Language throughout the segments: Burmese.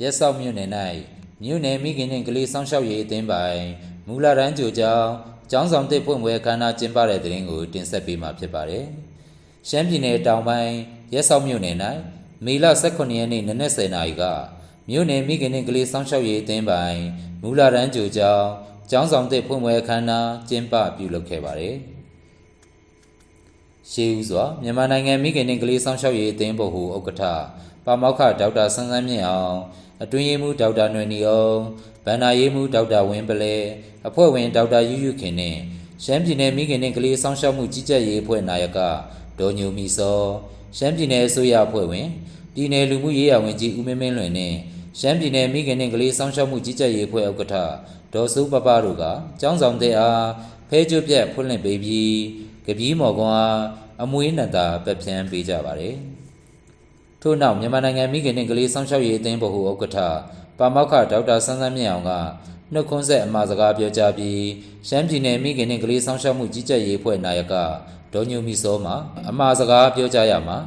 ရက်ဆောက်မြို့နယ်၌မြို့နယ်မိခင်နှင့်ကလေးဆောင်ရှောက်ရေးအသင်းပိုင်မူလာရန်ဂျိုကျောင်းကျောင်းဆောင်တစ်ဖွင့်ပွဲအခမ်းအနားကျင်းပတဲ့တဲ့ရင်ကိုတင်ဆက်ပေးမှာဖြစ်ပါတယ်။ရှမ်းပြည်နယ်တောင်ပိုင်းရက်ဆောက်မြို့နယ်၌မေလ18ရက်နေ့နနက်10:00နာရီကမြို့နယ်မိခင်နှင့်ကလေးဆောင်ရှောက်ရေးအသင်းပိုင်မူလာရန်ဂျိုကျောင်းကျောင်းဆောင်တစ်ဖွင့်ပွဲအခမ်းအနားကျင်းပပြုလုပ်ခဲ့ပါတယ်။ရှေးဦးစွာမြန်မာနိုင်ငံမိခင်နှင့်ကလေးဆောင်ရှောက်ရေးအသင်းဘုတ်ဟူဥက္ကဋ္ဌ ပါမောက္ခဒေါက်တာဆန်းဆန်းမြင့်အောင်အတွင်းရေးမှူးဒေါက်တာຫນွေနီအောင်ဗန္နာရေးမှူးဒေါက်တာဝင်းပလဲအဖွဲ့ဝင်ဒေါက်တာယူယူခင်နှင့်ရှမ်းပြည်နယ်မိခင်နှင့်ကလေးဆောင်ရှောက်မှုကြီးကြပ်ရေးအဖွဲ့နာယကဒေါ်ညိုမီစောရှမ်းပြည်နယ်အစိုးရအဖွဲ့ဝင်ပြည်내လူမှုရေးရာဝန်ကြီးဦးမင်းမင်းလွင်နှင့်ရှမ်းပြည်နယ်မိခင်နှင့်ကလေးဆောင်ရှောက်မှုကြီးကြပ်ရေးအဖွဲ့ဥက္ကဋ္ဌဒေါ်စိုးပပတို့ကကျောင်းဆောင်တဲ့အားဖဲကျွတ်ပြက်ဖွင့်လှစ်ပေးပြီးကပီးမော်ကွန်အား အမွေးနတာပက်ဖြန်းပေးကြပါတယ်။ ထို့နောက်မြန်မာနိုင်ငံမိခင်နှင့်ကလေးဆောင်ရှောက်ရေးအသင်းဗဟိုဥက္ကဋ္ဌပါမောက္ခဒေါက်တာဆန်းဆန်းမြင့်အောင်ကနှုတ်ခွန်းဆက်အမှာစကားပြောကြားပြီးရှမ်းပြည်နယ်မိခင်နှင့်ကလေးဆောင်ရှောက်မှုကြီးကြပ်ရေးအဖွဲ့နာယကဒေါ်ညိုမီစောမှအမှာစကားပြောကြားရမှာ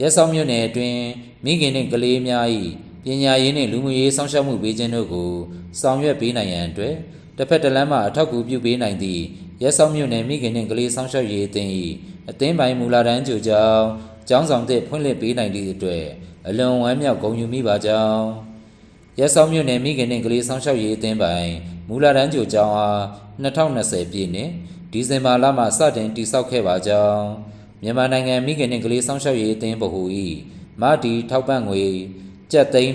ရက်ဆောင်မြို့နယ်အတွင်းမိခင်နှင့်ကလေးများ၏ပညာရေးနှင့်လူမှုရေးဆောင်ရှောက်မှုပေးခြင်းတို့ကိုဆောင်ရွက်ပေးနိုင်ရန်အတွက်တစ်ဖက်တစ်လမ်းမှအထောက်အကူပြုပေးနိုင်သည့်ရဲဆောင်မြို့နယ်မိခင်နှင့်ကလေးဆောင်ရှောက်ရေးအသင်း၏အသင်းပိုင်းမူလာတန်းကြိုကြောင်း ကျောင်းဆောင်သည့်ဖွင့်လှစ်ပေးနိုင်သည့်အတွက်အလွန်ဝမ်းမြောက်ဂုဏ်ယူမိပါကြောင်းရဲဆောင်မြို့နယ်မိခင်နှင့်ကလေးဆောင်ရှောက်ရေးအသင်းပိုင်းမူလာတန်းကြိုကြောင်းအား2020ပြည့်နှစ်ဒီဇင်ဘာလမှစတင်တည်ဆောက်ခဲ့ပါကြောင်းမြန်မာနိုင်ငံမိခင်နှင့်ကလေးဆောင်ရှောက်ရေးအသင်းဗဟို၏မဒီထောက်ပံ့ငွေကျပ်သိန်း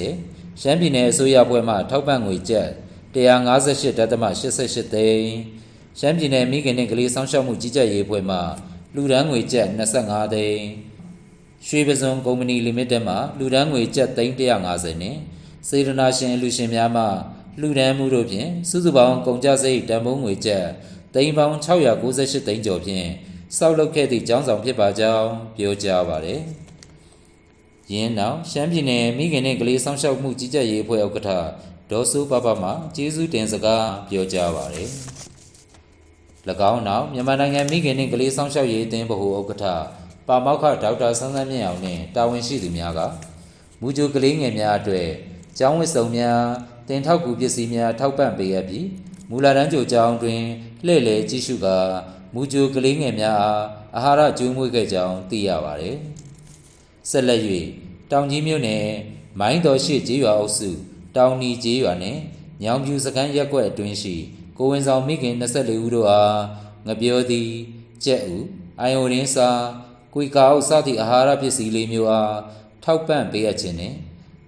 230ရှမ်းပြည်နယ်အစိုးရဘွဲ့မှထောက်ပံ့ငွေကျပ်158.88သိန်းရှမ်းပြည်နယ်မိခင်နှင့်ကလေးဆောင်ရှောက်မှုကြီးကြပ်ရေးအဖွဲ့မှ လူဒန်းငွေကျပ်25သိန်းရွှေပစုံကုမ္ပဏီလီမိတက်မှလူဒန်းငွေကျပ်သိန်း150နှင့်စေတနာရှင်အလူရှင်များမှလူဒန်းမှုတို့ဖြင့်စုစုပေါင်းကုန်ကျစရိတ်တန်ဖိုးငွေကျပ်သိန်းပေါင်း698သိန်းကျော်ဖြင့်စောက်လုပ်ခဲ့သည့်ကျောင်းဆောင်ဖြစ်ပါကြောင်းပြောကြားပါရယ်။ယင်းနောက်ရှမ်းပြည်နယ်မိခင်နှင့်ကလေးဆောင်ရှောက်မှုကြီးကြပ်ရေးအဖွဲ့ဥက္ကဋ္ဌဒေါ်စိုးပပမှကျေးဇူးတင်စကားပြောကြားပါရယ်။၎ င်းနောက်မြန်မာနိုင်ငံမိခင်နှင့်ကလေးဆောင်ရှောက်ရေးအသင်းဗဟိုဥက္ကဋ္ဌပါမောက္ခဒေါက်တာဆန်းဆန်းမြင့်အောင်နှင့်တာဝန်ရှိသူများကမူဂျိုကလေးငယ်များအတွက်ကျောင်းဝတ်စုံများတင်ထောက်ကူပစ္စည်းများထောက်ပံ့ပေးအပ်ပြီးမူလာတန်းကြိုကျောင်းတွင်လှည့်လည်ကြည့်ရှုကာမူဂျိုကလေးငယ်များအားအာဟာရကျွေးမွေးခဲ့ကြောင်းသိရပါသည်ဆက်လက်၍တောင်ကြီးမြို့နယ်မိုင်းတော်ရှိကျေးရွာအုပ်စုတောင်နီကျေးရွာနှင့်ညောင်ပြူစကန်းရက်ကွက်အတွင်းရှိ ကိုဝင်ဆောင်မိခင်24ဦးတို့အားငပြောသည်ကြက်ဥအိုင်ယိုရင်းစာကွေကာအုပ်စသည့်အာဟာရပစ္စည်းလေးမျိုးအားထောက်ပံ့ပေးအပ်ခြင်းနှင့်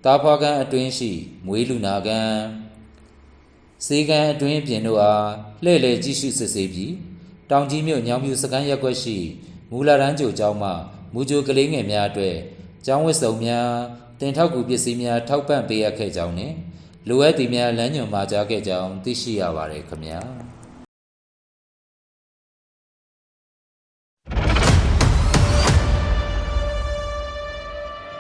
တာဖွာကန်အတွင်းရှိမွေးလူနာကန်စေကန်အတွင်းပြင်တို့အားလှည့်လည်ကြည့်ရှုစစ်ဆေးပြီးတောင်ကြီးမြို့ညောင်ပြူစကန်းရက်ကွက်ရှိမူလာရန်ကြိုကျောင်းမှမူဂျိုကလေးငယ်များအတွက်ကျောင်းဝတ်စုံများတင်ထောက်ကူပစ္စည်းများထောက်ပံ့ပေးအပ်ခဲ့ကြောင်းနှင့် လိုအပ်သည်များလမ်းညွှန်မှာကြားခဲ့ကြောင်းသိရှိရပါတယ်ခင်ဗျာ